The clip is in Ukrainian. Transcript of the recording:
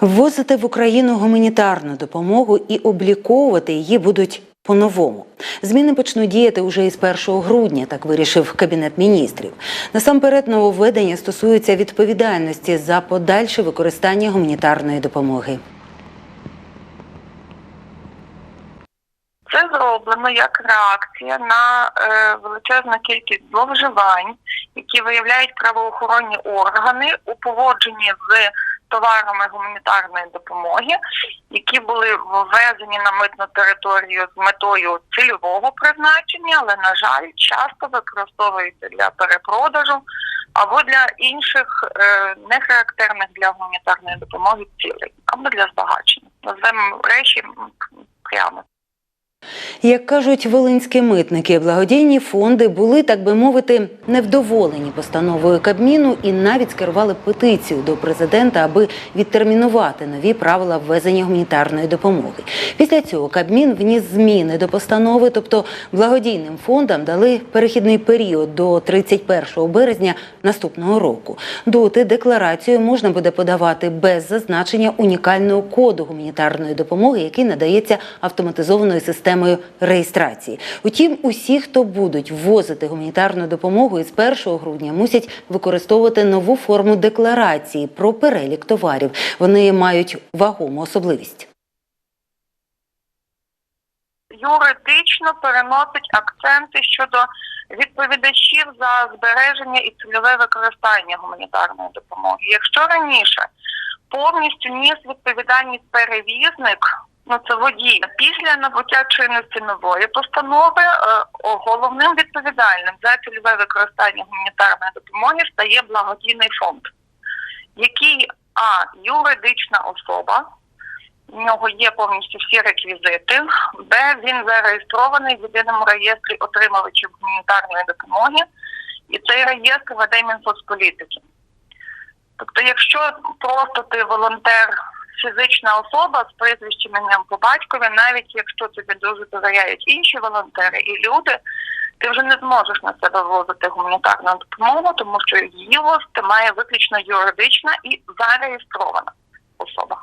Ввозити в Україну гуманітарну допомогу і обліковувати її будуть по-новому. Зміни почнуть діяти уже із 1 грудня, так вирішив Кабінет міністрів. Насамперед, нововведення стосуються відповідальності за подальше використання гуманітарної допомоги. Це зроблено як реакція на е, величезну кількість зловживань, які виявляють правоохоронні органи у поводженні з товарами гуманітарної допомоги, які були ввезені на митну територію з метою цільового призначення, але на жаль, часто використовуються для перепродажу або для інших е, нехарактерних для гуманітарної допомоги цілей, або для збагачення. Назвемо речі прямо. Як кажуть волинські митники, благодійні фонди були, так би мовити, невдоволені постановою Кабміну і навіть скерували петицію до президента, аби відтермінувати нові правила ввезення гуманітарної допомоги. Після цього Кабмін вніс зміни до постанови, тобто благодійним фондам дали перехідний період до 31 березня наступного року. Доти декларацію можна буде подавати без зазначення унікального коду гуманітарної допомоги, який надається автоматизованою системою реєстрації. Утім, усі, хто будуть ввозити гуманітарну допомогу із 1 грудня, мусять використовувати нову форму декларації про перелік товарів. Вони мають вагому особливість. юридично переносить акценти щодо відповідачів за збереження і цільове використання гуманітарної допомоги. Якщо раніше повністю ніс відповідальність перевізник, ну це водій, після набуття чинності нової постанови е, головним відповідальним за цільове використання гуманітарної допомоги стає благодійний фонд, який а юридична особа. У нього є повністю всі реквізити, де він зареєстрований в єдиному реєстрі отримувачів гуманітарної допомоги, і цей реєстр веде Мінсоцполітики. Тобто, якщо просто ти волонтер, фізична особа з прізвищем ім'ям по батькові, навіть якщо тобі дуже довіряють інші волонтери і люди, ти вже не зможеш на себе ввозити гуманітарну допомогу, тому що її ввозити має виключно юридична і зареєстрована особа.